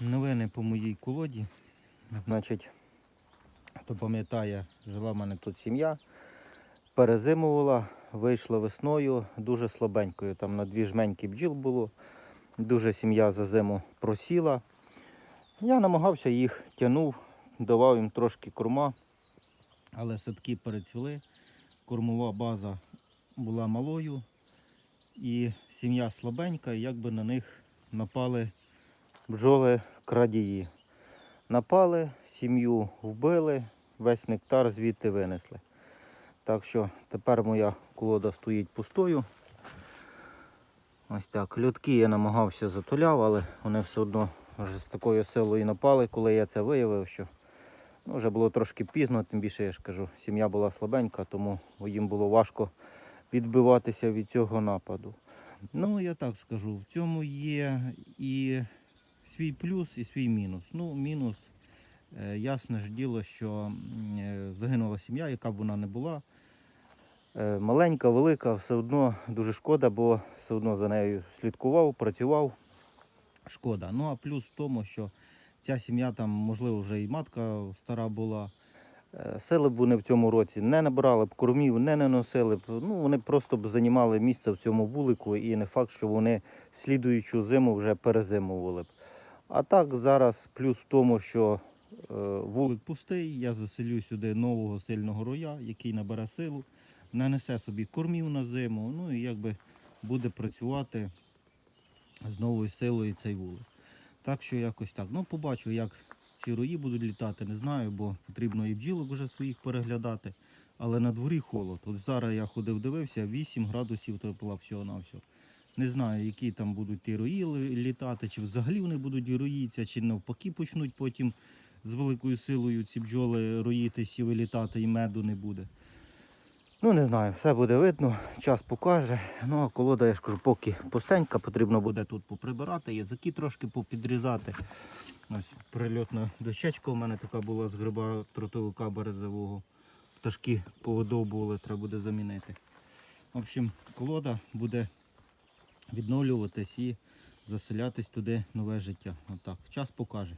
Новини по моїй колоді. Значить, хто пам'ятає, жила в мене тут сім'я. Перезимувала, вийшла весною дуже слабенькою. Там на дві жменьки бджіл було. Дуже сім'я за зиму просіла. Я намагався їх тягнув, давав їм трошки корма, але садки перецвіли. Кормова база була малою, і сім'я слабенька, і якби на них напали бджоли крадії. Напали, сім'ю вбили, весь нектар звідти винесли. Так що тепер моя колода стоїть пустою. Ось так. Льотки я намагався затуляв, але вони все одно вже з такою силою напали, коли я це виявив, що ну, вже було трошки пізно, тим більше я ж кажу, сім'я була слабенька, тому їм було важко відбиватися від цього нападу. Ну, я так скажу, в цьому є і свій плюс, і свій мінус. Ну, мінус, е, ясне ж діло, що е, загинула сім'я, яка б вона не була. Е, Маленька, велика, все одно дуже шкода, бо все одно за нею слідкував, працював. Шкода. Ну а плюс в тому, що ця сім'я там, можливо, вже і матка стара була. Сили б вони в цьому році не набирали б кормів, не наносили б. Ну, вони просто б займали місце в цьому вулику, і не факт, що вони слідуючу зиму вже перезимували б. А так зараз плюс в тому, що е, вулик пустий, я заселю сюди нового сильного роя, який набере силу, нанесе собі кормів на зиму, ну і якби буде працювати з новою силою цей вулик. Так що якось так. Ну, побачу, як ці рої будуть літати, не знаю, бо потрібно і бджілок вже своїх переглядати. Але на дворі холод. От зараз я ходив, дивився, 8 градусів тепла всього на всього. Не знаю, які там будуть ті рої літати, чи взагалі вони будуть роїтися, чи навпаки почнуть потім з великою силою ці бджоли роїтись і вилітати, і меду не буде. Ну, не знаю, все буде видно, час покаже. Ну, а колода, я ж кажу, поки пустенька, потрібно буде тут поприбирати, язики трошки попідрізати. Ось прильотна дощечка у мене така була з гриба тротовика березового. Пташки повидовбували, треба буде замінити. В общем, колода буде відновлюватись і заселятись туди нове життя. Отак. Час покаже.